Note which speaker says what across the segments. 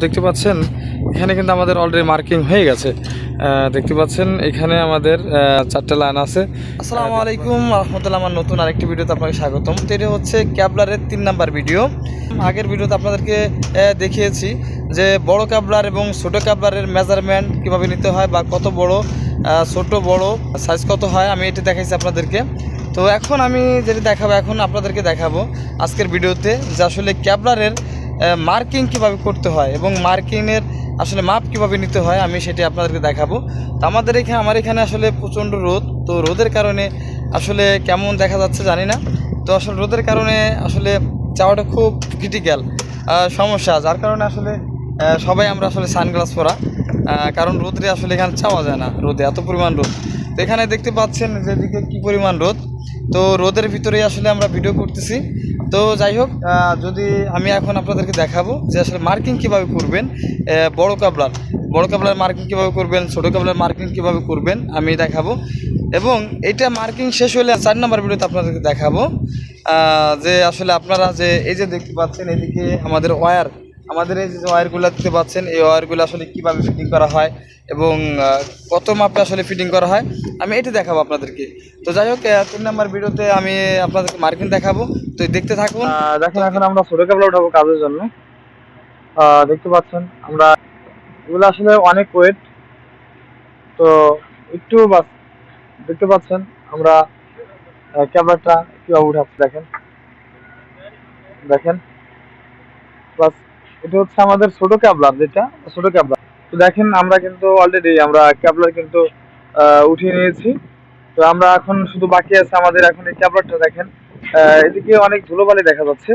Speaker 1: দেখতে পাচ্ছেন, এখানে কিন্তু আমাদের অলরেডি মার্কিং হয়ে গেছে। দেখতে পাচ্ছেন, এখানে আমাদের চারটে লাইন আছে। আসসালামু আলাইকুম, রহমতুল্লাহ আমার নতুন আরেকটি ভিডিওতে আপনাকে স্বাগতম। এটা হচ্ছে ক্যাবলারের তিন নাম্বার ভিডিও আগের ভিডিওতে আপনাদেরকে দেখিয়েছি যে বড় ক্যাবলার এবং ছোটো ক্যাবলারের মেজারমেন্ট কীভাবে নিতে হয় বা কত বড় ছোট, বড় সাইজ কত হয়, আমি এটি দেখাইছি আপনাদেরকে। তো এখন আমি যেটি দেখাবো, এখন আপনাদেরকে দেখাবো আজকের ভিডিওতে যে আসলে ক্যাবলারের মার্কিং কীভাবে করতে হয় এবং মার্কিংয়ের আসলে মাপ কীভাবে নিতে হয় আমি সেটি আপনাদেরকে দেখাবো। তো আমাদের এখানে, আমার এখানে আসলে প্রচণ্ড রোদ। তো রোদের কারণে আসলে কেমন দেখা যাচ্ছে জানি না। তো আসলে রোদের কারণে আসলে চাওয়াটা খুব ক্রিটিক্যাল সমস্যা। যার কারণে আসলে সবাই আমরা আসলে সানগ্লাস পরা কারণ রোদে আসলে এখানে চাওয়া যায় না রোদে, এত পরিমাণ রোদ। তো এখানে দেখতে পাচ্ছেন যেদিকে কী পরিমাণ রোদ। তো রোদের ভিতরেই আসলে আমরা ভিডিও করতেছি। তো যাই হোক যদি আমি এখন আপনাদেরকে দেখাবো যে আসলে মার্কিং কীভাবে করবেন বড় কাবলার বড় কাবলার মার্কিং কীভাবে করবেন, ছোটো কাবলার মার্কিং কীভাবে করবেন, আমি দেখাবো। এবং এটা মার্কিং শেষ হলে চার নম্বর ভিডিওতে আপনাদেরকে দেখাবো যে আসলে আপনারা যে এই যে দেখতে পাচ্ছেন, এদিকে আমাদের ওয়্যার আমাদের এই যে ওয়্যারগুলো দেখতে পাচ্ছেন, এই ওয়্যারগুলো আসলে কীভাবে ফিটিং করা হয় এবং কত মাপে আসলে ফিটিং করা হয়, আমি এটি দেখাবো আপনাদেরকে। তো যাই হোক তিন নম্বর ভিডিওতে আমি আপনাদেরকে মার্কিং দেখাবো। তো দেখতে থাকুন। দেখেন, এখন আমরা ছোটো কেবলা উঠাবো কাজের জন্য। দেখতে পাচ্ছেন, আমরা এগুলো আসলে অনেক ওয়েট তো একটু বাস, দেখতে পাচ্ছেন, আমরা ক্যাবলাটা কীভাবে উঠাচ্ছি দেখেন। দেখেন প্লাস এটা হচ্ছে আমাদের ছোট ক্যাবলার যেটা, ছোট ক্যাবলার। তো দেখেন, আমরা কিন্তু অলরেডি আমরা ক্যাবলার কিন্তু উঠিয়ে নিয়েছি। তো আমরা এখন শুধু বাকি আছে আমাদের এখন এই ক্যাবলারটা দেখেন। এদিকে অনেক ধুলোবালি দেখা যাচ্ছে।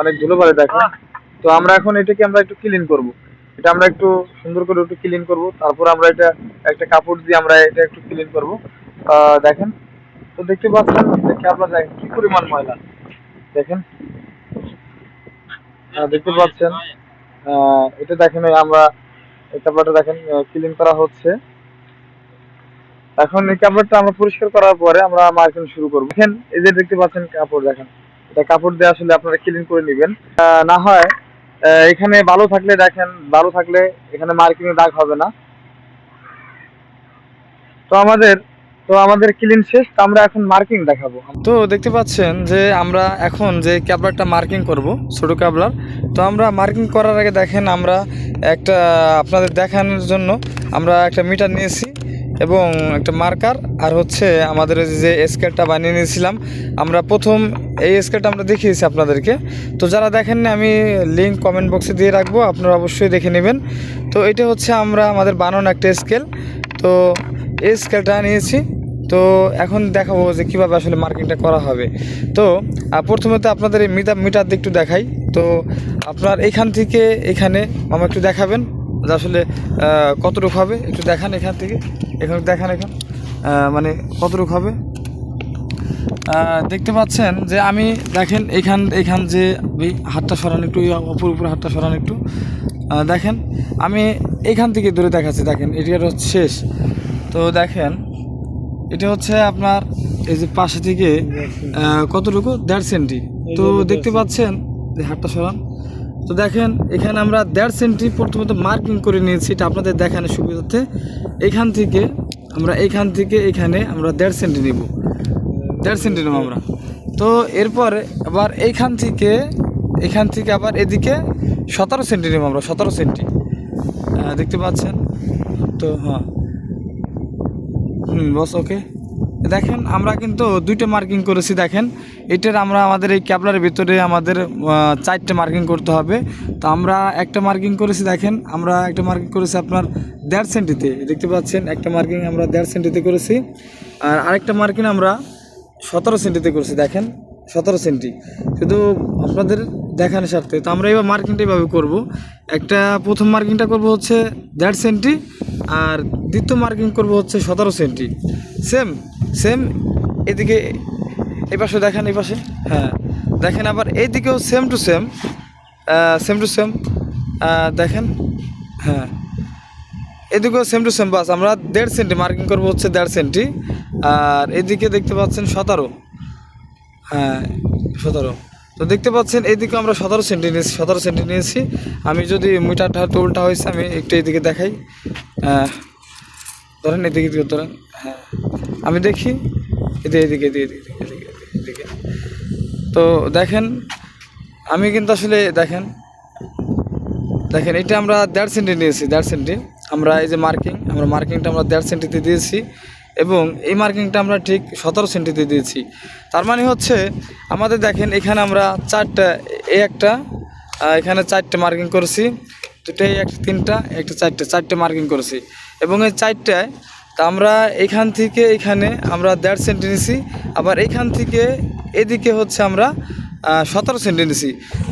Speaker 1: অনেক ধুলোবালি দেখেন। তো আমরা এখন এটাকে আমরা একটু ক্লিন করব। এটা আমরা একটু সুন্দর করে একটু ক্লিন করব। তারপর আমরা এটা, একটা কাপড় দিয়ে আমরা এটা একটু ক্লিন করব। দেখেন। তো দেখতে পাচ্ছেন যে ক্যাবলা দেখেন কি পরিমাণ ময়লা। দেখেন। দেখতে পাচ্ছেন। এটা দেখেন আমরা এই ক্যাবলাটা দেখেন ক্লিন করা হচ্ছে। এখন এই ক্যাবলাটা আমরা পরিষ্কার করার পরে আমরা মার্কিং শুরু করব। দেখেন এই যে দেখতে পাচ্ছেন কাপড় দেখেন। এটা কাপড় দিয়ে আসলে আপনারা ক্লিন করে নেবেন। না হয় এখানে ভালো থাকলে দেখেন ভালো থাকলে এখানে মার্কিং দাগ হবে না। তো আমাদের তো আমাদের ক্লিন শেষ তো আমরা এখন মার্কিং দেখাবো। তো দেখতে পাচ্ছেন যে আমরা এখন যে ক্যাবলারটা মার্কিং করব ছোট ক্যাবলার তো আমরা মার্কিং করার আগে দেখেন আমরা একটা, আপনাদের দেখানোর জন্য আমরা একটা মিটার নিয়েছি এবং একটা মার্কার, আর হচ্ছে আমাদের যে স্কেলটা বানিয়ে নিয়েছিলাম। আমরা প্রথম এই স্কেলটা আমরা দেখিয়েছি আপনাদেরকে। তো যারা দেখেননি, আমি লিঙ্ক কমেন্ট বক্সে দিয়ে রাখব, আপনারা অবশ্যই দেখে নেবেন। তো এটা হচ্ছে আমরা, আমাদের বানানো একটা স্কেল। তো এই স্কেলটা নিয়েছি। তো এখন দেখাবো যে কীভাবে আসলে মার্কিংটা করা হবে। তো প্রথমে তো আপনাদের এই মিটার মিটার একটু দেখাই। তো আপনার এখান থেকে এখানে মামা একটু দেখাবেন যে আসলে কতটুকু হবে? একটু দেখান এখান থেকে। এখানে দেখান এখান। মানে কতটুকু হবে? দেখতে পাচ্ছেন যে আমি দেখেন এখান এখান যে ওই হাতটা সরান একটু ওই উপর উপর হাতটা সরান একটু। দেখেন আমি এখান থেকে দূরে দেখাচ্ছি দেখেন এটি হচ্ছে শেষ। তো দেখেন এটা হচ্ছে আপনার এই যে পাশে থেকে কতটুকু? দেড় সেন্টি। তো দেখতে পাচ্ছেন হাতটা সরান। তো দেখেন, এখানে আমরা দেড় সেন্টি প্রথমত মার্কিং করে নিয়েছি, এটা আপনাদের দেখানোর সুবিধার্থে। এখান থেকে আমরা এখান থেকে এখানে আমরা দেড় সেন্টি নিব। দেড় সেন্টি নেব আমরা। তো এরপর আবার এইখান থেকে, এখান থেকে আবার এদিকে সতেরো সেন্টি নেব আমরা, সতেরো সেন্টি। দেখতে পাচ্ছেন? তো হ্যাঁ। হুম, বস, ওকে। দেখেন, আমরা কিন্তু দুইটা মার্কিং করেছি, দেখেন। এটার আমরা আমাদের এই ক্যাবলার ভিতরে আমাদের চারটে মার্কিং করতে হবে। তো আমরা একটা মার্কিং করেছি, দেখেন, আমরা একটা মার্কিং করেছি আপনার দেড় সেন্টিতে। দেখতে পাচ্ছেন, একটা মার্কিং আমরা দেড় সেন্টিতে করেছি। আর আরেকটা মার্কিং আমরা সতেরো সেন্টিতে করেছি, দেখেন, সতেরো সেন্টি। শুধু আপনাদের দেখানোর স্বার্থে তো আমরা এবার মার্কিংটা এইভাবে করব। একটা প্রথম মার্কিংটা করব হচ্ছে দেড় সেন্টি, আর দ্বিতীয় মার্কিং করব হচ্ছে সতেরো সেন্টি। সেম সেম এদিকে এই পাশে দেখেন, এই পাশে। হ্যাঁ দেখেন আবার এইদিকেও same to same same to same দেখেন হ্যাঁ। এদিকেও সেম টু সেম বাস আমরা দেড় সেন্টি মার্কিং করব হচ্ছে দেড় সেন্টি আর এদিকে দেখতে পাচ্ছেন সতেরো। হ্যাঁ সতেরো। তো দেখতে পাচ্ছেন এইদিকে আমরা সতেরো সেন্টি নিয়েছি, সতেরো সেন্টি নিয়েছি। আমি যদি মিটারটা হয়তো উল্টা হয়েছে, আমি একটু এইদিকে দেখাই। ধরেন এদিকে এদিকে ধরেন হ্যাঁ। আমি দেখি, এদিকে এদিকে এদিকে এদিকে। এদিকে তো দেখেন, আমি কিন্তু আসলে দেখেন দেখেন, এটা আমরা দেড় সেন্টি নিয়েছি, দেড় সেন্টি। আমরা এই যে মার্কিং আমরা মার্কিংটা আমরা দেড় সেন্টিতে দিয়েছি এবং এই মার্কিংটা আমরা ঠিক সতেরো সেন্টিতে দিয়েছি। তার মানে হচ্ছে, আমাদের দেখেন, এখানে আমরা চারটা এই একটা এখানে চারটে মার্কিং করেছি। দুটো এই একটা, তিনটা, একটা, চারটে চারটে মার্কিং করেছি। এবং এই চারটায় তা আমরা এখান থেকে এখানে আমরা দেড় সেন্টি নিছি, আবার এইখান থেকে এদিকে হচ্ছে আমরা সতেরো সেন্টি নিছি।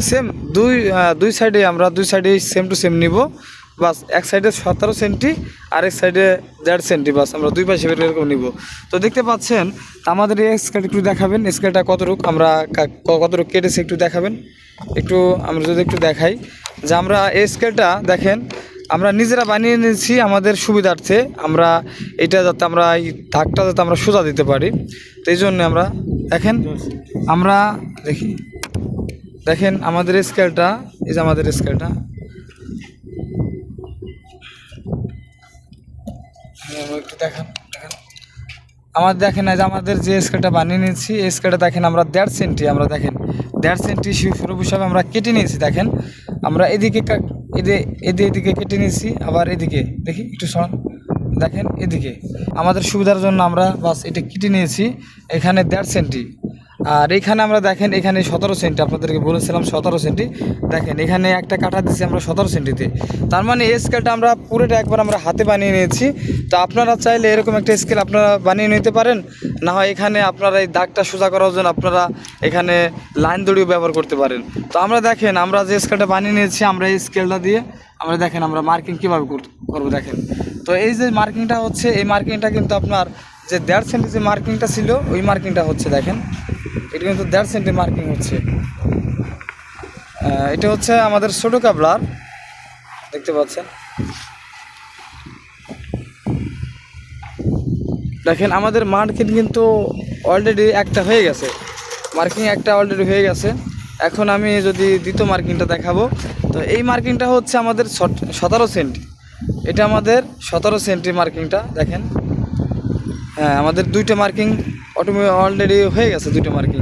Speaker 1: সেম দুই দুই সাইডে আমরা, দুই সাইডে সেম টু সেম নিব। বাস, এক সাইডে সতেরো সেন্টি, আর এক সাইডে দেড় সেন্টি, বাস আমরা দুই পাশে এরকম নিব। তো দেখতে পাচ্ছেন আমাদের এই স্কেল একটু দেখাবেন স্কেলটা কতটুক, আমরা কতটুক কেটেছি একটু দেখাবেন। একটু, আমরা যদি একটু দেখাই, যে আমরা এই স্কেলটা দেখেন আমরা নিজেরা বানিয়ে নিয়েছি আমাদের সুবিধার্থে। আমরা এটা যাতে আমরা এই দাগটা যাতে আমরা সোজা দিতে পারি। তো এই জন্য আমরা, দেখেন, আমরা দেখি, দেখেন আমাদের স্কেলটা এই যে আমাদের স্কেলটা একটু দেখান আমার দেখেন যে আমাদের যে স্কেলটা বানিয়ে নিয়েছি, এই স্কেলটা দেখেন আমরা দেড় সেন্টি, আমরা দেখেন, দেড় সেন্টি সুরভ হিসাবে আমরা কেটে নিয়েছি, দেখেন। আমরা এদিকে কা- এদে এদে এদিকে কেটে নিয়েছি, আবার এদিকে। দেখি, একটু শোন দেখেন, এদিকে। আমাদের সুবিধার জন্য আমরা বাস এটা কেটে নিয়েছি। এখানে দেড় সেন্টি। আর এখানে আমরা দেখেন, এখানে সতেরো সেন্টি, আপনাদেরকে বলেছিলাম সতেরো সেন্টি। দেখেন, এখানে একটা কাটা দিচ্ছি আমরা সতেরো সেন্টিতে। তার মানে এই স্কেলটা আমরা পুরোটা একবার আমরা হাতে বানিয়ে নিয়েছি। তো আপনারা চাইলে এরকম একটা স্কেল আপনারা বানিয়ে নিতে পারেন। না হয় এখানে আপনারা এই দাগটা সোজা করার জন্য আপনারা এখানে লাইন দড়িও ব্যবহার করতে পারেন। তো আমরা দেখেন, আমরা যে স্কেলটা বানিয়ে নিয়েছি, আমরা এই স্কেলটা দিয়ে আমরা দেখেন আমরা মার্কিং কীভাবে করব দেখেন। তো এই যে মার্কিংটা হচ্ছে, এই মার্কিংটা কিন্তু আপনার যে দেড় সেন্টি যে মার্কিংটা ছিল, ওই মার্কিংটা হচ্ছে, দেখেন। এটা কিন্তু দেড় সেন্টি মার্কিং হচ্ছে। এটা হচ্ছে আমাদের ছোটো কাবলার, দেখতে পাচ্ছেন। দেখেন, আমাদের মার্কিং কিন্তু অলরেডি একটা হয়ে গেছে। মার্কিং একটা অলরেডি হয়ে গেছে। এখন আমি যদি দ্বিতীয় মার্কিংটা দেখাবো, তো এই মার্কিংটা হচ্ছে আমাদের সতেরো সেন্টি। এটা আমাদের সতেরো সেন্টি মার্কিংটা, দেখেন। হ্যাঁ আমাদের দুইটা মার্কিং অটোমে অলরেডি হয়ে গেছে, দুইটা মার্কিং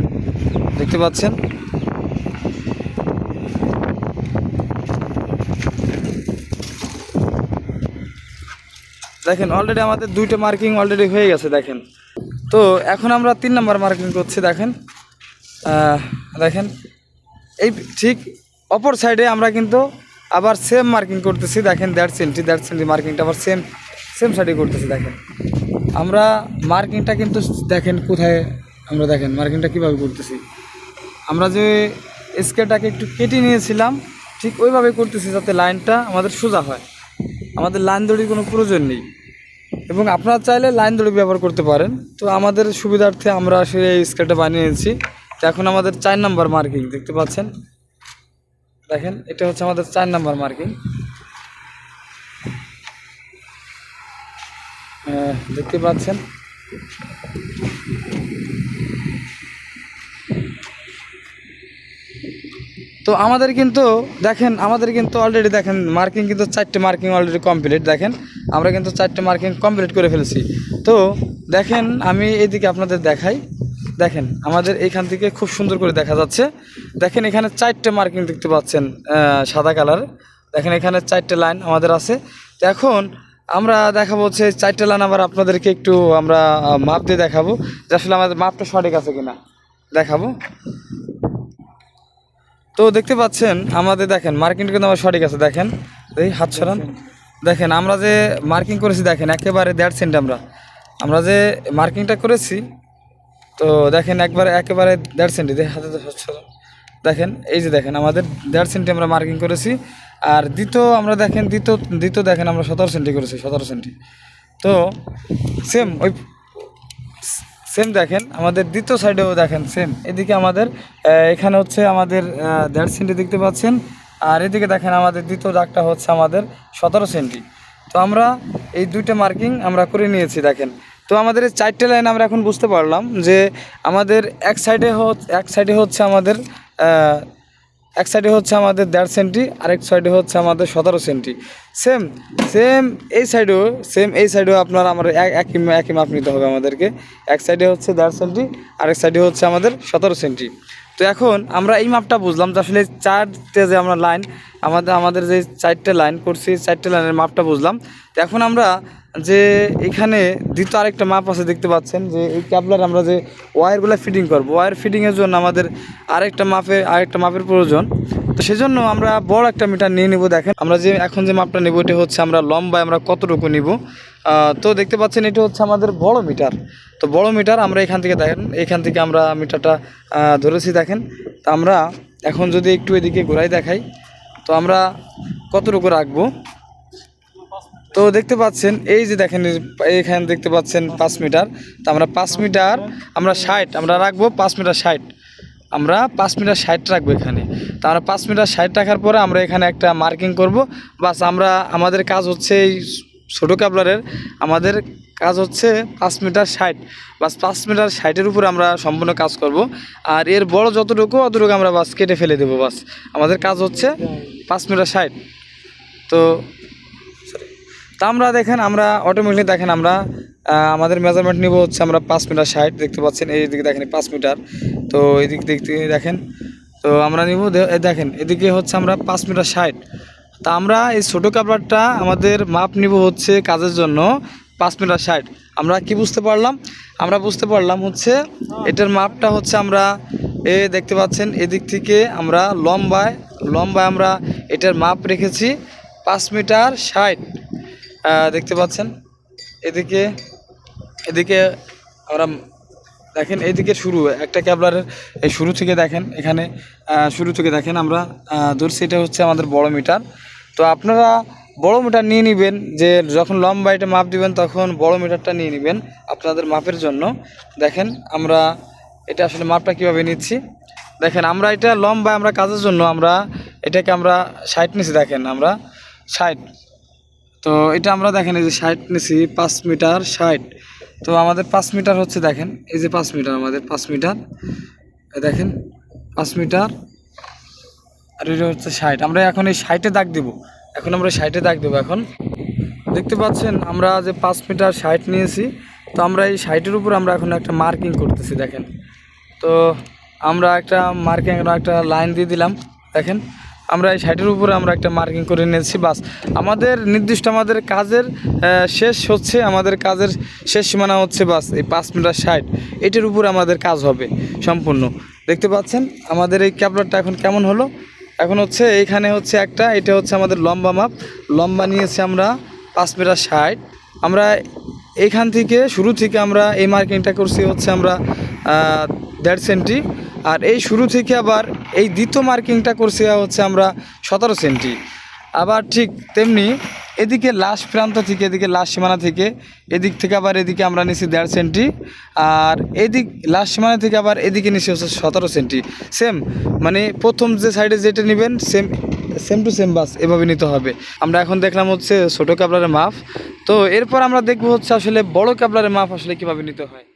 Speaker 1: দেখতে পাচ্ছেন? দেখেন অলরেডি আমাদের দুইটা মার্কিং অলরেডি হয়ে গেছে, দেখেন। তো এখন আমরা তিন নাম্বার মার্কিং করছি, দেখেন। দেখেন। এই ঠিক অপর সাইডে আমরা কিন্তু আবার সেম মার্কিং করতেছি, দেখেন, দেড় সেন্টি দেড় সেন্টি মার্কিংটা আবার সেম সেম সাইডে করতেছি, দেখেন। আমরা মার্কিংটা কিন্তু দেখেন কোথায় আমরা দেখেন মার্কিংটা কীভাবে করতেছি। আমরা যে স্কেলটাকে একটু কেটে নিয়েছিলাম, ঠিক ওইভাবে করতেছি যাতে লাইনটা আমাদের সোজা হয়। আমাদের লাইন দড়ির কোনো প্রয়োজন নেই। এবং আপনারা চাইলে লাইন দড়ি ব্যবহার করতে পারেন। তো আমাদের সুবিধার্থে আমরা আসলে এই স্কেলটা বানিয়ে নিয়েছি তো এখন আমাদের চার নাম্বার মার্কিং, দেখতে পাচ্ছেন? দেখেন, এটা হচ্ছে আমাদের চার নাম্বার মার্কিং। দেখতে পাচ্ছেন। তো আমাদের কিন্তু, দেখেন, আমাদের কিন্তু অলরেডি দেখেন মার্কিং কিন্তু চারটে মার্কিং অলরেডি কমপ্লিট দেখেন। আমরা কিন্তু চারটে মার্কিং কমপ্লিট করে ফেলেছি। তো দেখেন, আমি এইদিকে আপনাদের দেখাই। দেখেন, আমাদের এইখান থেকে খুব সুন্দর করে দেখা যাচ্ছে। দেখেন, এখানে চারটে মার্কিং দেখতে পাচ্ছেন সাদা কালার দেখেন, এখানে চারটে লাইন আমাদের আছে। এখন আমরা দেখাবো হচ্ছে চারটে লাইন, আবার আপনাদেরকে একটু আমরা মাপ দিয়ে দেখাবো যে আসলে আমাদের মাপটা সঠিক আছে কিনা। দেখাবো। তো দেখতে পাচ্ছেন, আমাদের দেখেন মার্কিং কিন্তু আমার সঠিক আছে, দেখেন। এই হাত সরান। দেখেন, আমরা যে মার্কিং করেছি, দেখেন, একেবারে দেড় সেন্ট আমরা। আমরা যে মার্কিংটা করেছি, তো দেখেন, একবারে একেবারে দেড় সেন্টি হাতে। দেখেন, এই যে দেখেন, আমাদের দেড় সেন্টি আমরা মার্কিং করেছি। আর দ্বিতীয় আমরা দেখেন, দ্বিতীয় দ্বিতীয় দেখেন আমরা সতেরো সেন্টি করেছি, সতেরো সেন্টি। তো সেম ওই সেম দেখেন, আমাদের দ্বিতীয় সাইডেও দেখেন সেম এদিকে আমাদের এখানে হচ্ছে আমাদের দেড় সেন্টি দেখতে পাচ্ছেন, আর এদিকে দেখেন আমাদের দ্বিতীয় দাগটা হচ্ছে আমাদের সতেরো সেন্টি। তো আমরা এই দুইটা মার্কিং আমরা করে নিয়েছি, দেখেন। তো আমাদের এই চারটে লাইন আমরা এখন বুঝতে পারলাম যে আমাদের এক সাইডে এক সাইডে হচ্ছে আমাদের এক সাইডে হচ্ছে আমাদের দেড় সেন্টি আরেক সাইডে হচ্ছে আমাদের সতেরো সেন্টি সেম সেম এই সাইডেও সেম এই সাইডেও আপনার আমার এক- একই একই মাপ নিতে হবে আমাদেরকে। এক সাইডে হচ্ছে দেড় সেন্টি আরেক সাইডে হচ্ছে আমাদের সতেরো সেন্টি তো এখন আমরা এই মাপটা বুঝলাম যে আসলে চারটে যে আমরা লাইন আমাদের আমাদের যে চারটে লাইন করছি, চারটে লাইনের মাপটা বুঝলাম। তো এখন আমরা যে এখানে দ্বিতীয় আরেকটা মাপ আছে দেখতে পাচ্ছেন, যে এই ক্যাবলার আমরা যে ওয়্যারগুলো ফিটিং করব। ওয়্যার ফিটিংয়ের জন্য আমাদের আরেকটা মাপের আরেকটা মাপের প্রয়োজন। তো সেজন্য আমরা বড় একটা মিটার নিয়ে নিব, দেখেন। আমরা যে এখন যে মাপটা নেব, এটা হচ্ছে আমরা লম্বায় আমরা কতটুকু নিব। তো দেখতে পাচ্ছেন, এটা হচ্ছে আমাদের বড় মিটার তো বড় মিটার আমরা এখান থেকে দেখেন, এখান থেকে আমরা মিটারটা ধরেছি, দেখেন। তো আমরা এখন যদি একটু এদিকে ঘোরাই দেখাই, তো আমরা কতটুকু রাখব? তো দেখতে পাচ্ছেন, এই যে দেখেন এইখানে দেখতে পাচ্ছেন পাঁচ মিটার। তো আমরা পাঁচ মিটার, আমরা ষাট, আমরা রাখব পাঁচ মিটার ষাট। আমরা পাঁচ মিটার ষাট রাখব এখানে। তো আমরা পাঁচ মিটার ষাট রাখার পরে আমরা এখানে একটা মার্কিং করব। বাস, আমরা, আমাদের কাজ হচ্ছে এই ছোটো কাবলারের আমাদের কাজ হচ্ছে পাঁচ মিটার ষাট। বাস, পাঁচ মিটার ষাটের উপর আমরা সম্পূর্ণ কাজ করব। আর এর বড় যতটুকু, অতটুকু আমরা বাস কেটে ফেলে দেবো, বাস। আমাদের কাজ হচ্ছে পাঁচ মিটার ষাট। তো তা আমরা দেখেন, আমরা অটোমেটিক দেখেন আমরা আমাদের মেজারমেন্ট নিব হচ্ছে আমরা পাঁচ মিটার ষাট দেখতে পাচ্ছেন, এই দিকে দেখেন পাঁচ মিটার তো এদিক দেখতে দেখেন, তো আমরা নিব দেখেন, এদিকে হচ্ছে আমরা পাঁচ মিটার ষাট। তা আমরা এই ছোটো কাপড়টা আমাদের মাপ নিব হচ্ছে কাজের জন্য পাঁচ মিটার ষাট। আমরা কি বুঝতে পারলাম? আমরা বুঝতে পারলাম হচ্ছে এটার মাপটা হচ্ছে আমরা, এ দেখতে পাচ্ছেন, এদিক থেকে আমরা লম্বায় লম্বায় আমরা এটার মাপ রেখেছি পাঁচ মিটার ষাট। দেখতে পাচ্ছেন? এদিকে এদিকে আমরা দেখেন এইদিকে শুরু, একটা ক্যাবলারের, এই শুরু থেকে দেখেন, এখানে শুরু থেকে দেখেন আমরা ধরছি এটা হচ্ছে আমাদের বড় মিটার। তো আপনারা বড় মিটার নিয়ে নেবেন, যে যখন লম্বা এটা মাপ দিবেন, তখন বড় মিটারটা নিয়ে নেবেন আপনাদের মাপের জন্য। দেখেন, আমরা এটা আসলে মাপটা কীভাবে নিচ্ছি? দেখেন, আমরা এটা লম্বা আমরা কাজের জন্য আমরা এটাকে আমরা ষাট নিচ্ছি, দেখেন, আমরা ষাট। তো এটা আমরা দেখেন, এই যে ষাট নিছি, পাঁচ মিটার ষাট তো আমাদের পাঁচ মিটার হচ্ছে দেখেন, এই যে পাঁচ মিটার আমাদের, পাঁচ মিটার। দেখেন, পাঁচ মিটার, আর এটা হচ্ছে ষাট আমরা এখন এই ষাটে দাগ দেবো। এখন আমরা ষাটে দাগ দেবো এখন। দেখতে পাচ্ছেন, আমরা যে পাঁচ মিটার ষাট নিয়েছি, তো আমরা এই ষাটের উপর আমরা এখন একটা মার্কিং করতেছি, দেখেন। তো আমরা একটা মার্কিং একটা লাইন দিয়ে দিলাম, দেখেন। আমরা এই সাইটের উপরে আমরা একটা মার্কিং করে নিয়েছি, বাস। আমাদের নির্দিষ্ট আমাদের কাজের শেষ হচ্ছে, আমাদের কাজের শেষ সীমানা হচ্ছে, বাস, এই পাঁচ মিটার ষাট এটির উপরে আমাদের কাজ হবে সম্পূর্ণ। দেখতে পাচ্ছেন, আমাদের এই ক্যাবলারটা এখন কেমন হলো? এখন হচ্ছে এইখানে হচ্ছে একটা, এটা হচ্ছে আমাদের লম্বা মাপ। লম্বা নিয়েছি আমরা পাঁচ মিটার ষাট আমরা এইখান থেকে, শুরু থেকে আমরা এই মার্কিংটা করছি হচ্ছে আমরা দেড় সেন্টি। আর এই শুরু থেকে আবার এই দ্বিতীয় মার্কিংটা করছি হচ্ছে আমরা সতেরো সেন্টি। আবার ঠিক তেমনি এদিকে লাস্ট প্রান্ত থেকে, এদিকে লাস্ট সীমানা থেকে, এদিক থেকে আবার এদিকে আমরা নিছি দেড় সেন্টি আর এদিক লাস্ট সীমানা থেকে আবার এদিকে নিছি হচ্ছে সতেরো সেন্টি। সেম মানে প্রথম যে সাইডে যেটা নেবেন সেম সেম টু সেম বাস এভাবে নিতে হবে। আমরা এখন দেখলাম হচ্ছে ছোটো কাবলারের মাপ। তো এরপর আমরা দেখব হচ্ছে আসলে বড় কাবলারের মাপ আসলে কীভাবে নিতে হয়।